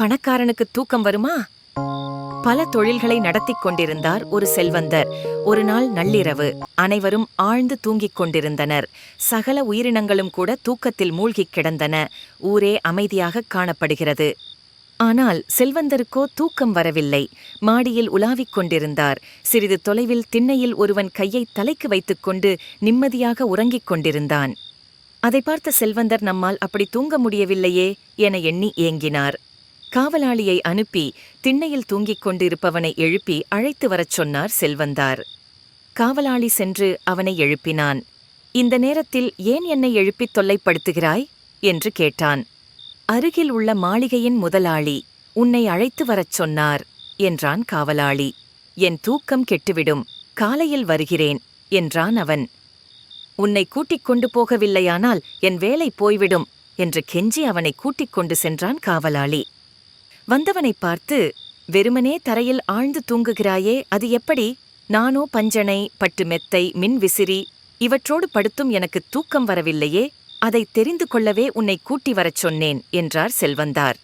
பணக்காரனுக்கு தூக்கம் வருமா? பல தொழில்களை நடத்திக் கொண்டிருந்தார் ஒரு செல்வந்தர். ஒரு நாள் நள்ளிரவு அனைவரும் ஆழ்ந்து தூங்கிக் கொண்டிருந்தனர். சகல உயிரினங்களும் கூட தூக்கத்தில் மூழ்கிக் கிடந்தன. ஊரே அமைதியாகக் காணப்படுகிறது. ஆனால் செல்வந்தருக்கோ தூக்கம் வரவில்லை. மாடியில் உலாவிக் கொண்டிருந்தார். சிறிது தொலைவில் திண்ணையில் ஒருவன் கையை தலைக்கு வைத்துக்கொண்டு நிம்மதியாக உறங்கிக் கொண்டிருந்தான். அதை பார்த்த செல்வந்தர் நம்மால் அப்படி தூங்க முடியவில்லையே என எண்ணி ஏங்கினார். காவலாளியை அனுப்பி திண்ணையில் தூங்கிக் கொண்டிருப்பவனை எழுப்பி அழைத்து வரச் சொன்னார் செல்வந்தார். காவலாளி சென்று அவனை எழுப்பினான். இந்த நேரத்தில் ஏன் என்னை எழுப்பித் தொல்லைப்படுத்துகிறாய்? என்று கேட்டான். அருகில் உள்ள மாளிகையின் முதலாளி உன்னை அழைத்து வரச் சொன்னார் என்றான் காவலாளி. என் தூக்கம் கெட்டுவிடும் காலையில் வருகிறேன் என்றான் அவன். உன்னை கூட்டிக் கொண்டு போகவில்லையானால் என் வேலை போய்விடும் என்று கெஞ்சி அவனை கூட்டிக் கொண்டு சென்றான் காவலாளி. வந்தவனை பார்த்து வெறுமனே தரையில் ஆழ்ந்து தூங்குகிறாயே அது எப்படி? நானோ பஞ்சனை பட்டு மெத்தை மின் விசிறி இவற்றோடு படுத்தும் எனக்கு தூக்கம் வரவில்லையே அதை தெரிந்து கொள்ளவே உன்னை கூட்டி வரச் சொன்னேன் என்றார் செல்வந்தார்.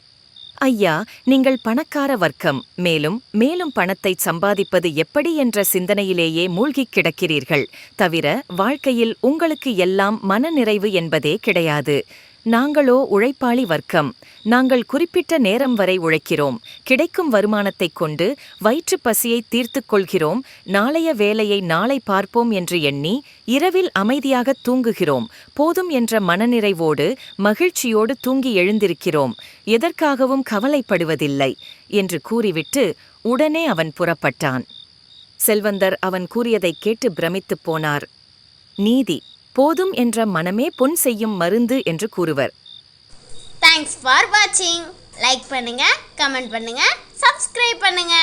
ஐயா நீங்கள் பணக்கார வர்க்கம் மேலும் மேலும் பணத்தை சம்பாதிப்பது எப்படி என்ற சிந்தனையிலேயே மூழ்கிக் கிடக்கிறீர்கள் தவிர வாழ்க்கையில் உங்களுக்கு எல்லாம் மனநிறைவு என்பதே கிடையாது. நாங்களோ உழைப்பாளி வர்க்கம். நாங்கள் குறிப்பிட்ட நேரம் வரை உழைக்கிறோம். கிடைக்கும் வருமானத்தைக் கொண்டு வயிற்றுப் பசியை தீர்த்துக் கொள்கிறோம். நாளைய வேலையை நாளை பார்ப்போம் என்று எண்ணி இரவில் அமைதியாக தூங்குகிறோம். போதும் என்ற மனநிறைவோடு மகிழ்ச்சியோடு தூங்கி எழுந்திருக்கிறோம். எதற்காகவும் கவலைப்படுவதில்லை என்று கூறிவிட்டு உடனே அவன் புறப்பட்டான். செல்வந்தர் அவன் கூறியதைக் கேட்டு பிரமித்துப் போனார். நீதி. போதும் என்ற மனமே பொன் செய்யும் மருந்து என்று கூறுவர். தேங்க்ஸ் ஃபார் வாட்சிங் லைக் பண்ணுங்க கமெண்ட் பண்ணுங்க சப்ஸ்கிரைப் பண்ணுங்க.